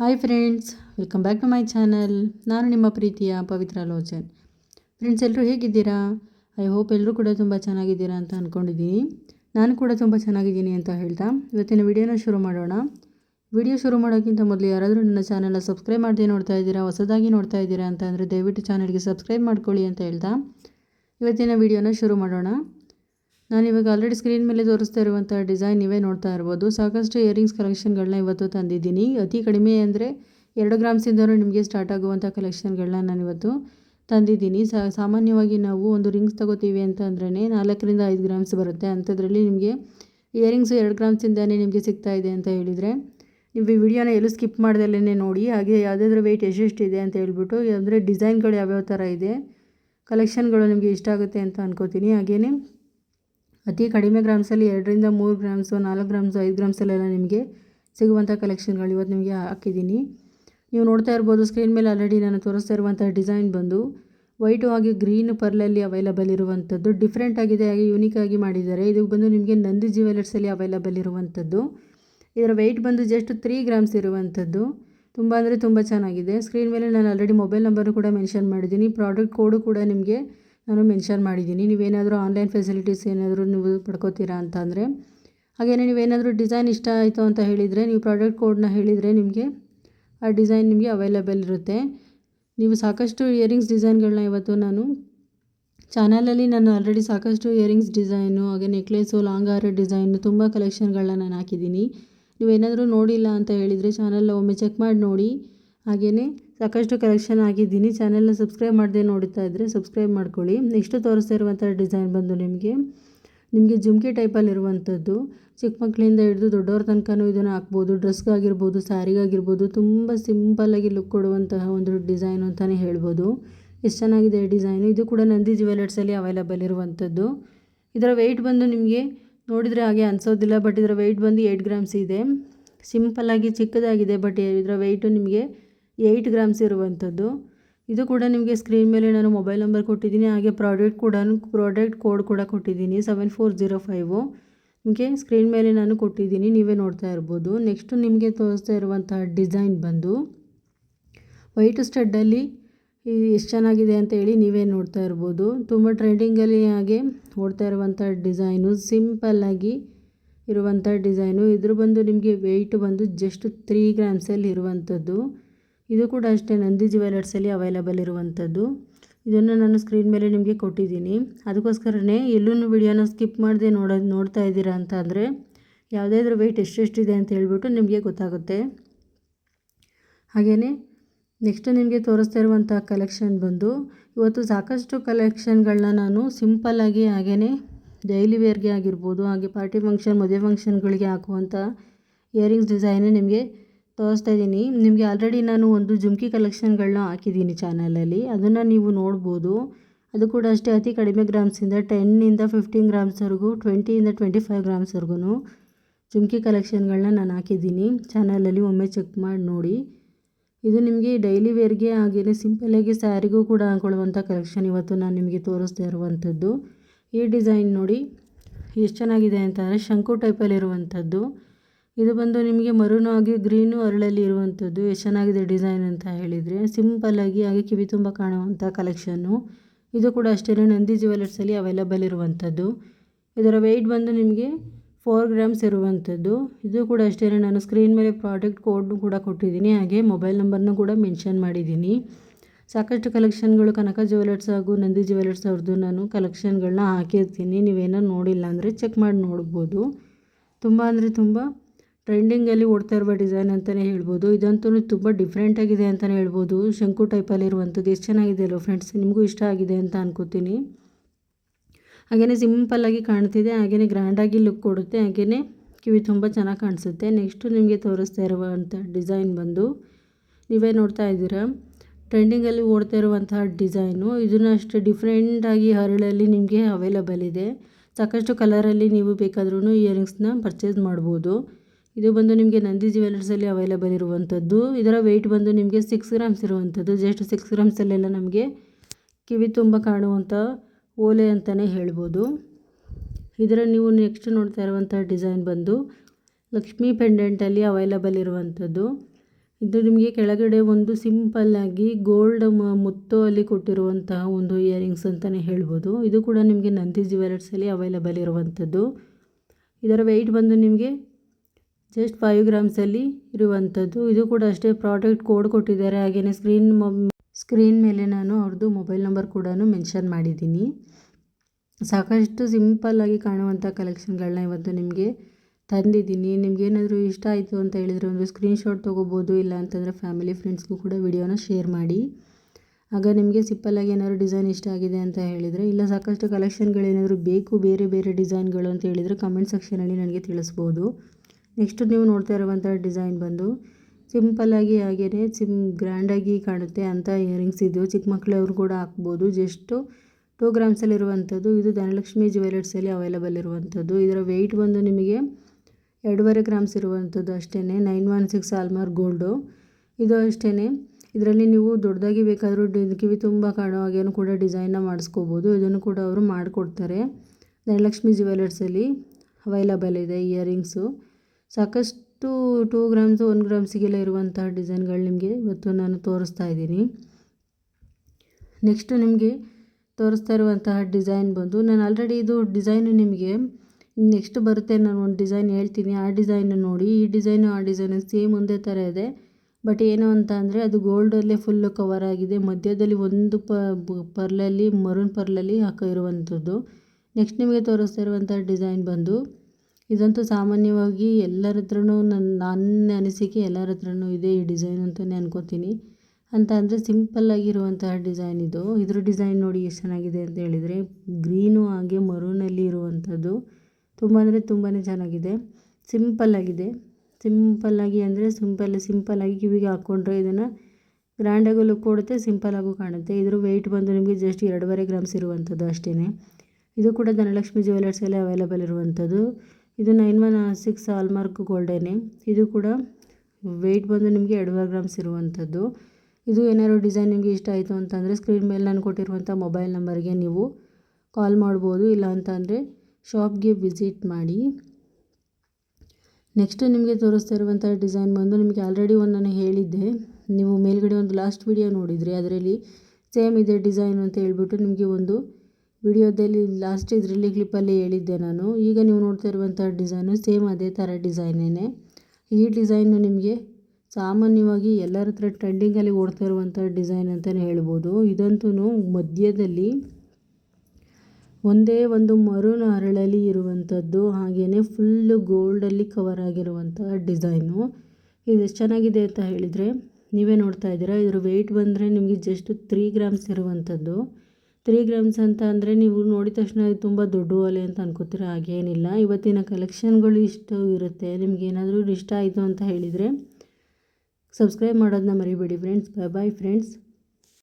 Hi friends welcome back to my channel ನಾನು ನಿಮ್ಮ ಪ್ರೀತಿಯ ಪವಿತ್ರ ಲೋಚನ್. ಫ್ರೆಂಡ್ಸ್ ಎಲ್ಲರೂ ಹೇಗಿದ್ದೀರಾ? ಐ ಹೋಪ್ ಎಲ್ಲರೂ ಕೂಡ ತುಂಬ ಚೆನ್ನಾಗಿದ್ದೀರಾ ಅಂತ ಅಂದ್ಕೊಂಡಿದ್ದೀನಿ ನಾನು ಕೂಡ ತುಂಬ ಚೆನ್ನಾಗಿದ್ದೀನಿ ಅಂತ ಹೇಳ್ತಾ, ಇವತ್ತಿನ ವಿಡಿಯೋನ ಶುರು ಮಾಡೋಣ. ವಿಡಿಯೋ ಶುರು ಮಾಡೋಕ್ಕಿಂತ ಮೊದಲು ಯಾರಾದರೂ ನನ್ನ ಚಾನಲ್ನ ಸಬ್ಸ್ಕ್ರೈಬ್ ಮಾಡದೆ ನೋಡ್ತಾ ಇದ್ದೀರಾ, ಹೊಸದಾಗಿ ನೋಡ್ತಾ ಇದ್ದೀರಾ ಅಂತ ಅಂದರೆ ದಯವಿಟ್ಟು ಚಾನಲ್ಗೆ ಸಬ್ಸ್ಕ್ರೈಬ್ ಮಾಡ್ಕೊಳ್ಳಿ ಅಂತ ಹೇಳ್ತಾ, ಇವತ್ತಿನ ವಿಡಿಯೋನ ಶುರು ಮಾಡೋಣ. ನಾನು ಇವಾಗ ಆಲ್ರೆಡಿ ಸ್ಕ್ರೀನ್ ಮೇಲೆ ತೋರಿಸ್ತಾ ಇರುವಂಥ ಡಿಸೈನ್ ನೀವೇ ನೋಡ್ತಾ ಇರ್ಬೋದು. ಸಾಕಷ್ಟು ಇಯರಿಂಗ್ಸ್ ಕಲೆಕ್ಷನ್ಗಳನ್ನ ಇವತ್ತು ತಂದಿದ್ದೀನಿ. ಅತಿ ಕಡಿಮೆ ಅಂದರೆ ಎರಡು ಗ್ರಾಮ್ಸಿಂದನೂ ನಿಮಗೆ ಸ್ಟಾರ್ಟ್ ಆಗುವಂಥ ಕಲೆಕ್ಷನ್ಗಳನ್ನ ನಾನು ಇವತ್ತು ತಂದಿದ್ದೀನಿ. ಸಾಮಾನ್ಯವಾಗಿ ನಾವು ಒಂದು ರಿಂಗ್ಸ್ ತಗೋತೀವಿ ಅಂತ ಅಂದ್ರೆ ನಾಲ್ಕರಿಂದ ಐದು ಗ್ರಾಮ್ಸ್ ಬರುತ್ತೆ. ಅಂಥದ್ರಲ್ಲಿ ನಿಮಗೆ ಇಯರಿಂಗ್ಸು ಎರಡು ಗ್ರಾಮ್ಸಿಂದನೇ ನಿಮಗೆ ಸಿಗ್ತಾ ಇದೆ ಅಂತ ಹೇಳಿದರೆ ನೀವು ಈ ವಿಡಿಯೋನ ಎಲ್ಲೂ ಸ್ಕಿಪ್ ಮಾಡ್ದಲ್ಲೇ ನೋಡಿ. ಹಾಗೆ ಯಾವುದಾದ್ರೂ ವೆಯ್ಟ್ ಎಷ್ಟೆಷ್ಟಿದೆ ಅಂತ ಹೇಳ್ಬಿಟ್ಟು, ಅಂದರೆ ಡಿಸೈನ್ಗಳು ಯಾವ್ಯಾವ ಥರ ಇದೆ ಕಲೆಕ್ಷನ್ಗಳು ನಿಮಗೆ ಇಷ್ಟ ಆಗುತ್ತೆ ಅಂತ ಅನ್ಕೋತೀನಿ. ಹಾಗೆಯೇ ಅತಿ ಕಡಿಮೆ ಗ್ರಾಮ್ಸಲ್ಲಿ ಎರಡರಿಂದ ಮೂರು ಗ್ರಾಮ್ಸು, ನಾಲ್ಕು ಗ್ರಾಮ್ಸು, ಐದು ಗ್ರಾಮ್ಸಲ್ಲೆಲ್ಲ ನಿಮಗೆ ಸಿಗುವಂಥ ಕಲೆಕ್ಷನ್ಗಳು ಇವತ್ತು ನಿಮಗೆ ಹಾಕಿದ್ದೀನಿ. ನೀವು ನೋಡ್ತಾ ಇರ್ಬೋದು ಸ್ಕ್ರೀನ್ ಮೇಲೆ ಆಲ್ರೆಡಿ ನಾನು ತೋರಿಸ್ತಾ ಇರುವಂಥ ಡಿಸೈನ್ ಬಂದು ವೈಟು ಹಾಗೆ ಗ್ರೀನ್ ಪರ್ಲಲ್ಲಿ ಅವೈಲಬಲ್ ಇರುವಂಥದ್ದು. ಡಿಫ್ರೆಂಟ್ ಆಗಿದೆ, ಹಾಗೆ ಯೂನಿಕ್ ಆಗಿ ಮಾಡಿದ್ದಾರೆ. ಇದು ಬಂದು ನಿಮಗೆ ನಂದಿ ಜ್ಯುವೆಲರ್ಸಲ್ಲಿ ಅವೈಲಬಲ್ ಇರುವಂಥದ್ದು. ಇದರ ವೆಯ್ಟ್ ಬಂದು ಜಸ್ಟ್ ತ್ರೀ ಗ್ರಾಮ್ಸ್ ಇರುವಂಥದ್ದು. ತುಂಬ ಅಂದರೆ ತುಂಬ ಚೆನ್ನಾಗಿದೆ. ಸ್ಕ್ರೀನ್ ಮೇಲೆ ನಾನು ಆಲ್ರೆಡಿ ಮೊಬೈಲ್ ನಂಬರು ಕೂಡ ಮೆನ್ಷನ್ ಮಾಡಿದ್ದೀನಿ. ಪ್ರಾಡಕ್ಟ್ ಕೋಡು ಕೂಡ ನಿಮಗೆ ನಾನು ಮೆನ್ಷನ್ ಮಾಡಿದ್ದೀನಿ. ನೀವೇನಾದರೂ ಆನ್ಲೈನ್ ಫೆಸಿಲಿಟೀಸ್ ಏನಾದರೂ ನೀವು ಪಡ್ಕೋತೀರಾ ಅಂತ ಅಂದರೆ ಹಾಗೆಯೇ ನೀವೇನಾದರೂ ಡಿಸೈನ್ ಇಷ್ಟ ಆಯಿತು ಅಂತ ಹೇಳಿದರೆ, ನೀವು ಪ್ರಾಡಕ್ಟ್ ಕೋಡ್ನ ಹೇಳಿದರೆ ನಿಮಗೆ ಆ ಡಿಸೈನ್ ನಿಮಗೆ ಅವೈಲೇಬಲ್ ಇರುತ್ತೆ. ನೀವು ಸಾಕಷ್ಟು ಇಯರಿಂಗ್ಸ್ ಡಿಸೈನ್ಗಳನ್ನ ಇವತ್ತು ನಾನು ಚಾನಲಲ್ಲಿ ನಾನು ಆಲ್ರೆಡಿ ಸಾಕಷ್ಟು ಇಯರಿಂಗ್ಸ್ ಡಿಸೈನು, ಹಾಗೆ ನೆಕ್ಲೆಸು ಲಾಂಗ್ ಹಾರ ಡಿಸೈನು, ತುಂಬ ಕಲೆಕ್ಷನ್ಗಳನ್ನ ನಾನು ಹಾಕಿದ್ದೀನಿ. ನೀವೇನಾದರೂ ನೋಡಿಲ್ಲ ಅಂತ ಹೇಳಿದರೆ ಚಾನಲ್ ಒಮ್ಮೆ ಚೆಕ್ ಮಾಡಿ ನೋಡಿ. ಹಾಗೆಯೇ ಸಾಕಷ್ಟು ಕಲೆಕ್ಷನ್ ಆಗಿದ್ದೀನಿ. ಚಾನೆಲ್ನ ಸಬ್ಸ್ಕ್ರೈಬ್ ಮಾಡದೆ ನೋಡ್ತಾ ಇದ್ದರೆ ಸಬ್ಸ್ಕ್ರೈಬ್ ಮಾಡ್ಕೊಳ್ಳಿ. ನೆಕ್ಸ್ಟು ತೋರಿಸ್ತಾ ಇರುವಂಥ ಡಿಸೈನ್ ಬಂದು ನಿಮಗೆ. ನಿಮಗೆ ಜುಮ್ಕಿ ಟೈಪಲ್ಲಿರುವಂಥದ್ದು ಚಿಕ್ಕ ಮಕ್ಕಳಿಂದ ಹಿಡಿದು ದೊಡ್ಡವ್ರ ತನಕನೂ ಇದನ್ನು ಹಾಕ್ಬೋದು. ಡ್ರೆಸ್ಗಾಗಿರ್ಬೋದು, ಸ್ಯಾರಿಗಾಗಿರ್ಬೋದು, ತುಂಬ ಸಿಂಪಲ್ಲಾಗಿ ಲುಕ್ ಕೊಡುವಂತಹ ಒಂದು ಡಿಸೈನ್ ಅಂತಲೇ ಹೇಳ್ಬೋದು. ಎಷ್ಟು ಚೆನ್ನಾಗಿದೆ ಡಿಸೈನು. ಇದು ಕೂಡ ನಂದಿ ಜ್ಯುವೆಲರ್ಸಲ್ಲಿ ಅವೈಲಬಲ್ ಇರುವಂಥದ್ದು. ಇದರ ವೆಯ್ಟ್ ಬಂದು ನಿಮಗೆ ನೋಡಿದರೆ ಹಾಗೆ ಅನಿಸೋದಿಲ್ಲ ಬಟ್ ಇದರ ವೆಯ್ಟ್ ಬಂದು ಏಯ್ಟ್ ಗ್ರಾಮ್ಸ್ ಇದೆ. ಸಿಂಪಲ್ಲಾಗಿ ಚಿಕ್ಕದಾಗಿದೆ ಬಟ್ ಇದರ ವೆಯ್ಟು ನಿಮಗೆ ಏಯ್ಟ್ ಗ್ರಾಮ್ಸ್ ಇರುವಂಥದ್ದು. ಇದು ಕೂಡ ನಿಮಗೆ ಸ್ಕ್ರೀನ್ ಮೇಲೆ ನಾನು ಮೊಬೈಲ್ ನಂಬರ್ ಕೊಟ್ಟಿದ್ದೀನಿ. ಹಾಗೆ ಪ್ರಾಡಕ್ಟ್ ಕೂಡ ಪ್ರಾಡಕ್ಟ್ ಕೋಡ್ ಕೂಡ ಕೊಟ್ಟಿದ್ದೀನಿ. ಸೆವೆನ್ ಫೋರ್ ಜೀರೋ ಫೈವು ನಿಮಗೆ ಸ್ಕ್ರೀನ್ ಮೇಲೆ ನಾನು ಕೊಟ್ಟಿದ್ದೀನಿ. ನೀವೇ ನೋಡ್ತಾ ಇರ್ಬೋದು. ನೆಕ್ಸ್ಟು ನಿಮಗೆ ತೋರಿಸ್ತಾ ಇರುವಂಥ ಡಿಸೈನ್ ಬಂದು. ವೈಟ್ ಸ್ಟಡ್ಡಲ್ಲಿ ಎಷ್ಟು ಚೆನ್ನಾಗಿದೆ ಅಂತ ಹೇಳಿ ನೀವೇ ನೋಡ್ತಾ ಇರ್ಬೋದು. ತುಂಬ ಟ್ರೆಂಡಿಂಗಲ್ಲಿ ಹಾಗೆ ಓಡ್ತಾ ಇರುವಂಥ ಡಿಸೈನು ಸಿಂಪಲ್ಲಾಗಿ ಇರುವಂಥ ಡಿಸೈನು ಇದ್ರ ಬಂದು ನಿಮಗೆ ವೆಯ್ಟ್ ಬಂದು ಜಸ್ಟ್ ತ್ರೀ ಗ್ರಾಮ್ಸಲ್ಲಿ ಇರುವಂಥದ್ದು. ಇದು ಕೂಡ ಅಷ್ಟೇ ನಂದಿ ಜ್ಯುವೆಲರ್ಸಲ್ಲಿ ಅವೈಲಬಲ್ ಇರುವಂಥದ್ದು ಇದನ್ನು ನಾನು ಸ್ಕ್ರೀನ್ ಮೇಲೆ ನಿಮಗೆ ಕೊಟ್ಟಿದ್ದೀನಿ. ಅದಕ್ಕೋಸ್ಕರನೇ ಎಲ್ಲೂ ವಿಡಿಯೋನ ಸ್ಕಿಪ್ ಮಾಡದೆ ನೋಡೋದು ನೋಡ್ತಾ ಇದ್ದೀರಾ ಅಂತ ಅಂದರೆ ಯಾವುದಾದ್ರೂ ವೆಯ್ಟ್ ಎಷ್ಟೆಷ್ಟಿದೆ ಅಂತ ಹೇಳಿಬಿಟ್ಟು ನಿಮಗೆ ಗೊತ್ತಾಗುತ್ತೆ. ಹಾಗೆಯೇ ನೆಕ್ಸ್ಟ್ ನಿಮಗೆ ತೋರಿಸ್ತಾ ಇರುವಂಥ ಕಲೆಕ್ಷನ್ ಬಂದು, ಇವತ್ತು ಸಾಕಷ್ಟು ಕಲೆಕ್ಷನ್ಗಳನ್ನ ನಾನು ಸಿಂಪಲ್ಲಾಗಿ ಹಾಗೆಯೇ ಡೈಲಿ ವೇರ್ಗೆ ಆಗಿರ್ಬೋದು, ಹಾಗೆ ಪಾರ್ಟಿ ಫಂಕ್ಷನ್ ಮದುವೆ ಫಂಕ್ಷನ್ಗಳಿಗೆ ಹಾಕುವಂಥ ಇಯರಿಂಗ್ಸ್ ಡಿಸೈನೇ ನಿಮಗೆ ತೋರಿಸ್ತಾ ಇದ್ದೀನಿ. ನಿಮಗೆ ಆಲ್ರೆಡಿ ನಾನು ಒಂದು ಜುಮ್ಕಿ ಕಲೆಕ್ಷನ್ಗಳನ್ನ ಹಾಕಿದ್ದೀನಿ ಚಾನಲಲ್ಲಿ ಅದನ್ನು ನೀವು ನೋಡ್ಬೋದು. ಅದು ಕೂಡ ಅಷ್ಟೇ ಅತಿ ಕಡಿಮೆ ಗ್ರಾಮ್ಸಿಂದ ಟೆನ್ನಿಂದ ಫಿಫ್ಟೀನ್ ಗ್ರಾಮ್ಸ್ವರೆಗೂ ಟ್ವೆಂಟಿಯಿಂದ ಟ್ವೆಂಟಿ ಫೈವ್ ಗ್ರಾಮ್ಸ್ವರೆಗೂ ಜುಮ್ಕಿ ಕಲೆಕ್ಷನ್ಗಳನ್ನ ನಾನು ಹಾಕಿದ್ದೀನಿ. ಚಾನಲಲ್ಲಿ ಒಮ್ಮೆ ಚೆಕ್ ಮಾಡಿ ನೋಡಿ. ಇದು ನಿಮಗೆ ಡೈಲಿ ವೇರ್ಗೆ ಹಾಗೆಯೇ ಸಿಂಪಲಾಗಿ ಸ್ಯಾರಿಗೂ ಕೂಡ ಹಾಕೊಳ್ಳುವಂಥ ಕಲೆಕ್ಷನ್ ಇವತ್ತು ನಾನು ನಿಮಗೆ ತೋರಿಸ್ತಾ ಇರುವಂಥದ್ದು. ಈ ಡಿಸೈನ್ ನೋಡಿ, ಎಷ್ಟು ಚೆನ್ನಾಗಿದೆ ಅಂತಂದರೆ ಶಂಕು ಟೈಪಲ್ಲಿರುವಂಥದ್ದು ಇದು ಬಂದು ನಿಮಗೆ ಮರೂನು ಆಗಿ ಗ್ರೀನು ಅರಳಲ್ಲಿ ಇರುವಂಥದ್ದು ಎಷ್ಟು ಚೆನ್ನಾಗಿದೆ ಡಿಸೈನ್ ಅಂತ ಹೇಳಿದರೆ. ಸಿಂಪಲ್ಲಾಗಿ ಹಾಗೆ ಕಿವಿ ತುಂಬ ಕಾಣುವಂಥ ಕಲೆಕ್ಷನ್ನು. ಇದು ಕೂಡ ಅಷ್ಟೇ ನಂದಿ ಜ್ಯುವೆಲರ್ಸಲ್ಲಿ ಅವೈಲಬಲ್ ಇರುವಂಥದ್ದು. ಇದರ ವೆಯ್ಟ್ ಬಂದು ನಿಮಗೆ ಫೋರ್ ಗ್ರಾಮ್ಸ್ ಇರುವಂಥದ್ದು. ಇದು ಕೂಡ ಅಷ್ಟೇ ನಾನು ಸ್ಕ್ರೀನ್ ಮೇಲೆ ಪ್ರಾಡಕ್ಟ್ ಕೋಡ್ನು ಕೂಡ ಕೊಟ್ಟಿದ್ದೀನಿ. ಹಾಗೆ ಮೊಬೈಲ್ ನಂಬರ್ನು ಕೂಡ ಮೆನ್ಷನ್ ಮಾಡಿದ್ದೀನಿ. ಸಾಕಷ್ಟು ಕಲೆಕ್ಷನ್ಗಳು ಕನಕ ಜ್ಯುವೆಲರ್ಸ್ ಹಾಗೂ ನಂದಿ ಜ್ಯುವೆಲರ್ಸ್ ಅವ್ರದ್ದು ನಾನು ಕಲೆಕ್ಷನ್ಗಳನ್ನ ಹಾಕಿರ್ತೀನಿ. ನೀವೇನೋ ನೋಡಿಲ್ಲ ಅಂದರೆ ಚೆಕ್ ಮಾಡಿ ನೋಡ್ಬೋದು. ತುಂಬ ಅಂದರೆ ತುಂಬ ಟ್ರೆಂಡಿಂಗಲ್ಲಿ ಓಡ್ತಾ ಇರುವ ಡಿಸೈನ್ ಅಂತಲೇ ಹೇಳ್ಬೋದು. ಇದಂತೂ ತುಂಬ ಡಿಫ್ರೆಂಟಾಗಿದೆ ಅಂತಲೇ ಹೇಳ್ಬೋದು. ಶಂಕು ಟೈಪಲ್ಲಿರುವಂಥದ್ದು ಎಷ್ಟು ಚೆನ್ನಾಗಿದೆ ಅಲ್ವ ಫ್ರೆಂಡ್ಸ್ ನಿಮಗೂ ಇಷ್ಟ ಆಗಿದೆ ಅಂತ ಅನ್ಕೋತೀನಿ. ಹಾಗೆಯೇ ಸಿಂಪಲ್ಲಾಗಿ ಕಾಣ್ತಿದೆ ಹಾಗೆಯೇ ಗ್ರ್ಯಾಂಡಾಗಿ ಲುಕ್ ಕೊಡುತ್ತೆ ಹಾಗೆಯೇ ಕಿವಿ ತುಂಬ ಚೆನ್ನಾಗಿ ಕಾಣಿಸುತ್ತೆ. ನೆಕ್ಸ್ಟು ನಿಮಗೆ ತೋರಿಸ್ತಾ ಇರುವಂಥ ಡಿಸೈನ್ ಬಂದು ನೀವೇ ನೋಡ್ತಾ ಇದ್ದೀರಾ? ಟ್ರೆಂಡಿಂಗಲ್ಲಿ ಓಡ್ತಾ ಇರುವಂತಹ ಡಿಸೈನು ಇದನ್ನು ಅಷ್ಟೇ ಡಿಫ್ರೆಂಟಾಗಿ ಹರಳಲ್ಲಿ ನಿಮಗೆ ಅವೈಲಬಲ್ ಇದೆ. ಸಾಕಷ್ಟು ಕಲರಲ್ಲಿ ನೀವು ಬೇಕಾದ್ರೂ ಇಯರಿಂಗ್ಸ್ನ ಪರ್ಚೇಸ್ ಮಾಡ್ಬೋದು. ಇದು ಬಂದು ನಿಮಗೆ ನಂದಿ ಜ್ಯುವೆಲರ್ಸಲ್ಲಿ ಅವೈಲೇಬಲ್ ಇರುವಂಥದ್ದು ಇದರ ವೆಯ್ಟ್ ಬಂದು ನಿಮಗೆ ಸಿಕ್ಸ್ ಗ್ರಾಮ್ಸ್ ಇರುವಂಥದ್ದು ಜಸ್ಟ್ ಸಿಕ್ಸ್ ಗ್ರಾಮ್ಸಲ್ಲೆಲ್ಲ ನಮಗೆ ಕಿವಿ ತುಂಬ ಕಾಣುವಂಥ ಓಲೆ ಅಂತಲೇ ಹೇಳ್ಬೋದು. ಇದರ ನೀವು ನೆಕ್ಸ್ಟ್ ನೋಡ್ತಾ ಇರುವಂಥ ಡಿಸೈನ್ ಬಂದು ಲಕ್ಷ್ಮೀ ಪೆಂಡೆಂಟಲ್ಲಿ ಅವೈಲಬಲ್ ಇರುವಂಥದ್ದು ಇದು ನಿಮಗೆ ಕೆಳಗಡೆ ಒಂದು ಸಿಂಪಲ್ಲಾಗಿ ಗೋಲ್ಡ್ ಮುತ್ತು ಅಲ್ಲಿ ಕೊಟ್ಟಿರುವಂತಹ ಒಂದು ಇಯರಿಂಗ್ಸ್ ಅಂತಲೇ ಹೇಳ್ಬೋದು. ಇದು ಕೂಡ ನಿಮಗೆ ನಂದಿ ಜ್ಯುವೆಲರ್ಸಲ್ಲಿ ಅವೈಲಬಲ್ ಇರುವಂಥದ್ದು ಇದರ ವೆಯ್ಟ್ ಬಂದು ನಿಮಗೆ ಜಸ್ಟ್ ಫೈವ್ ಗ್ರಾಮ್ಸಲ್ಲಿ ಇರುವಂಥದ್ದು. ಇದು ಕೂಡ ಅಷ್ಟೇ ಪ್ರಾಡಕ್ಟ್ ಕೋಡ್ ಕೊಟ್ಟಿದ್ದಾರೆ. ಹಾಗೆಯೇ ಸ್ಕ್ರೀನ್ ಸ್ಕ್ರೀನ್ ಮೇಲೆ ನಾನು ಅವ್ರದ್ದು ಮೊಬೈಲ್ ನಂಬರ್ ಕೂಡ ಮೆನ್ಷನ್ ಮಾಡಿದ್ದೀನಿ. ಸಾಕಷ್ಟು ಸಿಂಪಲ್ಲಾಗಿ ಕಾಣುವಂಥ ಕಲೆಕ್ಷನ್ಗಳನ್ನ ಇವತ್ತು ನಿಮಗೆ ತಂದಿದ್ದೀನಿ. ನಿಮಗೇನಾದರೂ ಇಷ್ಟ ಆಯಿತು ಅಂತ ಹೇಳಿದರೆ ಒಂದು ಸ್ಕ್ರೀನ್ಶಾಟ್ ತೊಗೋಬೋದು, ಇಲ್ಲ ಅಂತಂದರೆ ಫ್ಯಾಮಿಲಿ ಫ್ರೆಂಡ್ಸ್ಗೂ ಕೂಡ ವಿಡಿಯೋನ ಶೇರ್ ಮಾಡಿ. ಆಗ ನಿಮಗೆ ಸಿಂಪಲ್ಲಾಗಿ ಏನಾದರೂ ಡಿಸೈನ್ ಇಷ್ಟ ಆಗಿದೆ ಅಂತ ಹೇಳಿದರೆ, ಇಲ್ಲ ಸಾಕಷ್ಟು ಕಲೆಕ್ಷನ್ಗಳೇನಾದರೂ ಬೇಕು, ಬೇರೆ ಬೇರೆ ಡಿಸೈನ್ಗಳು ಅಂತ ಹೇಳಿದರೆ ಕಮೆಂಟ್ ಸೆಕ್ಷನಲ್ಲಿ ನನಗೆ ತಿಳಿಸ್ಬೋದು. ನೆಕ್ಸ್ಟ್ ನೀವು ನೋಡ್ತಾ ಇರುವಂಥ ಡಿಸೈನ್ ಬಂದು ಸಿಂಪಲ್ಲಾಗಿ ಹಾಗೆಯೇ ಸಿಮ್ ಗ್ರ್ಯಾಂಡಾಗಿ ಕಾಣುತ್ತೆ ಅಂತ ಇಯರಿಂಗ್ಸ್ ಇದು ಚಿಕ್ಕ ಮಕ್ಕಳವ್ರು ಕೂಡ ಹಾಕ್ಬೋದು. ಜಸ್ಟು ಟೂ ಗ್ರಾಮ್ಸಲ್ಲಿರುವಂಥದ್ದು ಇದು ಧನಲಕ್ಷ್ಮಿ ಜ್ಯುವೆಲರ್ಸಲ್ಲಿ ಅವೈಲಬಲ್ ಇರುವಂಥದ್ದು ಇದರ ವೆಯ್ಟ್ ಬಂದು ನಿಮಗೆ ಎರಡೂವರೆ ಗ್ರಾಮ್ಸ್ ಇರುವಂಥದ್ದು ಅಷ್ಟೇ nine one six hallmark gold ಇದು ಅಷ್ಟೇ ಇದರಲ್ಲಿ ನೀವು ದೊಡ್ಡದಾಗಿ ಬೇಕಾದರೂ ಡಿ, ಕಿವಿ ತುಂಬ ಕಾಣೋ ಹಾಗೇನು ಕೂಡ ಡಿಸೈನ್ನ ಮಾಡಿಸ್ಕೋಬೋದು. ಇದನ್ನು ಕೂಡ ಅವರು ಮಾಡಿಕೊಡ್ತಾರೆ. ಧನಲಕ್ಷ್ಮಿ ಜ್ಯುವೆಲರ್ಸಲ್ಲಿ ಅವೈಲಬಲ್ ಇದೆ ಇಯರಿಂಗ್ಸು ಸಾಕಷ್ಟು ಟೂ ಗ್ರಾಮ್ಸು ಒನ್ ಗ್ರಾಮ್ಸಿಗೆಲ್ಲ ಇರುವಂತಹ ಡಿಸೈನ್ಗಳು ನಿಮಗೆ ಇವತ್ತು ನಾನು ತೋರಿಸ್ತಾ ಇದ್ದೀನಿ. ನೆಕ್ಸ್ಟು ನಿಮಗೆ ತೋರಿಸ್ತಾ ಇರುವಂತಹ ಡಿಸೈನ್ ಬಂದು, ನಾನು ಆಲ್ರೆಡಿ ಇದು ಡಿಸೈನು ನಿಮಗೆ ನೆಕ್ಸ್ಟ್ ಬರುತ್ತೆ ನಾನು ಒಂದು ಡಿಸೈನ್ ಹೇಳ್ತೀನಿ. ಆ ಡಿಸೈನ್ ನೋಡಿ, ಈ ಡಿಸೈನು ಆ ಡಿಸೈನು ಸೇಮ್ ಒಂದೇ ಥರ ಇದೆ. ಬಟ್ ಏನು ಅಂತ ಅಂದರೆ, ಅದು ಗೋಲ್ಡಲ್ಲೇ ಫುಲ್ಲು ಕವರ್ ಆಗಿದೆ. ಮಧ್ಯದಲ್ಲಿ ಒಂದು ಪ, ಪರ್ಲಲ್ಲಿ ಮರುನ್ ಪರ್ಲಲ್ಲಿ ಹಾಕೋ ಇರುವಂಥದ್ದು ನೆಕ್ಸ್ಟ್ ನಿಮಗೆ ತೋರಿಸ್ತಾ ಇರುವಂಥ ಡಿಸೈನ್ ಬಂದು ಇದಂತೂ ಸಾಮಾನ್ಯವಾಗಿ ಎಲ್ಲರ ಹತ್ರನೂ ನನ್ನ ನನ್ನ ಅನಿಸಿಕೆ ಎಲ್ಲರ ಹತ್ರನೂ ಇದೆ ಈ ಡಿಸೈನ್ ಅಂತಲೇ ಅನ್ಕೋತೀನಿ. ಅಂತ ಅಂದರೆ ಸಿಂಪಲ್ಲಾಗಿರುವಂತಹ ಡಿಸೈನ್ ಇದು. ಇದ್ರ ಡಿಸೈನ್ ನೋಡಿ ಎಷ್ಟು ಚೆನ್ನಾಗಿದೆ ಅಂತ ಹೇಳಿದರೆ ಗ್ರೀನು ಹಾಗೆ ಮರೂನಲ್ಲಿ ಇರುವಂಥದ್ದು ತುಂಬ ಅಂದರೆ ತುಂಬಾ ಚೆನ್ನಾಗಿದೆ. ಸಿಂಪಲ್ಲಾಗಿದೆ ಸಿಂಪಲ್ಲಾಗಿ ಅಂದರೆ ಸಿಂಪಲ್ ಸಿಂಪಲ್ಲಾಗಿ ಕಿವಿಗೆ ಹಾಕ್ಕೊಂಡ್ರೆ ಇದನ್ನು ಗ್ರ್ಯಾಂಡಾಗೂ ಲುಕ್ ಕೊಡುತ್ತೆ ಸಿಂಪಲ್ಲಾಗೂ ಕಾಣುತ್ತೆ. ಇದ್ರ ವೆಯ್ಟ್ ಬಂದು ನಿಮಗೆ ಜಸ್ಟ್ ಎರಡೂವರೆ ಗ್ರಾಮ್ಸ್ ಇರುವಂಥದ್ದು ಅಷ್ಟೇ ಇದು ಕೂಡ ಧನಲಕ್ಷ್ಮಿ ಜ್ಯುವೆಲರ್ಸಲ್ಲಿ ಅವೈಲೇಬಲ್ ಇರುವಂಥದ್ದು. ಇದು ನೈನ್ ಒನ್ ಸಿಕ್ಸ್ ಆಲ್ಮಾರ್ಕ್ ಗೋಲ್ಡೇನೆ ಇದು ಕೂಡ ವೆಯ್ಟ್ ಬಂದು ನಿಮಗೆ ಎರಡೂವರೆ ಗ್ರಾಮ್ಸ್ ಇರುವಂಥದ್ದು ಇದು ಏನಾದ್ರು ಡಿಸೈನ್ ನಿಮಗೆ ಇಷ್ಟ ಆಯಿತು ಅಂತಂದರೆ ಸ್ಕ್ರೀನ್ ಮೇಲೆ ನಾನು ಕೊಟ್ಟಿರುವಂಥ ಮೊಬೈಲ್ ನಂಬರ್ಗೆ ನೀವು ಕಾಲ್ ಮಾಡ್ಬೋದು. ಇಲ್ಲ ಅಂತಂದರೆ ಶಾಪ್ಗೆ ವಿಸಿಟ್ ಮಾಡಿ. ನೆಕ್ಸ್ಟ್ ನಿಮಗೆ ತೋರಿಸ್ತಾ ಇರುವಂಥ ಡಿಸೈನ್ ಬಂದು ನಿಮಗೆ ಆಲ್ರೆಡಿ ಒಂದು ನಾನು ಹೇಳಿದ್ದೆ. ನೀವು ಮೇಲ್ಗಡೆ ಒಂದು ಲಾಸ್ಟ್ ವಿಡಿಯೋ ನೋಡಿದ್ರಿ ಅದರಲ್ಲಿ ಸೇಮ್ ಇದೆ ಡಿಸೈನ್ ಅಂತ ಹೇಳ್ಬಿಟ್ಟು ನಿಮಗೆ ಒಂದು ವಿಡಿಯೋದಲ್ಲಿ ಲಾಸ್ಟ್ ಇದರಲ್ಲಿ ಕ್ಲಿಪ್ಪಲ್ಲಿ ಹೇಳಿದ್ದೆ ನಾನು. ಈಗ ನೀವು ನೋಡ್ತಾ ಇರುವಂಥ ಡಿಸೈನು ಸೇಮ್ ಅದೇ ಥರ ಡಿಸೈನೇ ಈ ಡಿಸೈನು ನಿಮಗೆ ಸಾಮಾನ್ಯವಾಗಿ ಎಲ್ಲರ ಹತ್ರ ಟ್ರೆಂಡಿಂಗಲ್ಲಿ ಓಡ್ತಾ ಇರುವಂಥ ಡಿಸೈನ್ ಅಂತಲೇ ಹೇಳ್ಬೋದು. ಇದಂತೂ ಮಧ್ಯದಲ್ಲಿ ಒಂದೇ ಒಂದು ಮರುನ ಅರಳಲ್ಲಿ ಇರುವಂಥದ್ದು ಹಾಗೆಯೇ ಫುಲ್ಲು ಗೋಲ್ಡಲ್ಲಿ ಕವರ್ ಆಗಿರುವಂಥ ಡಿಸೈನು ಇದು ಎಷ್ಟು ಚೆನ್ನಾಗಿದೆ ಅಂತ ಹೇಳಿದರೆ, ನೀವೇ ನೋಡ್ತಾ ಇದ್ದೀರಾ. ಇದ್ರ ವೆಯ್ಟ್ ಬಂದರೆ ನಿಮಗೆ ಜಸ್ಟ್ ತ್ರೀ ಗ್ರಾಮ್ಸ್ ಇರುವಂಥದ್ದು ತ್ರೀ ಗ್ರಾಮ್ಸ್ ಅಂತ ಅಂದರೆ ನೀವು ನೋಡಿದ ತಕ್ಷಣ ತುಂಬ ದೊಡ್ಡ ಒಲೆ ಅಂತ ಅನ್ಕೋತೀರ? ಹಾಗೇನಿಲ್ಲ. ಇವತ್ತಿನ ಕಲೆಕ್ಷನ್ಗಳು ಇಷ್ಟು ಇರುತ್ತೆ. ನಿಮಗೇನಾದರೂ ಇಷ್ಟ ಆಯಿತು ಅಂತ ಹೇಳಿದರೆ ಸಬ್ಸ್ಕ್ರೈಬ್ ಮಾಡೋದನ್ನ ಮರಿಬೇಡಿ ಫ್ರೆಂಡ್ಸ್ ಬಾಯ್ ಬಾಯ್ ಫ್ರೆಂಡ್ಸ್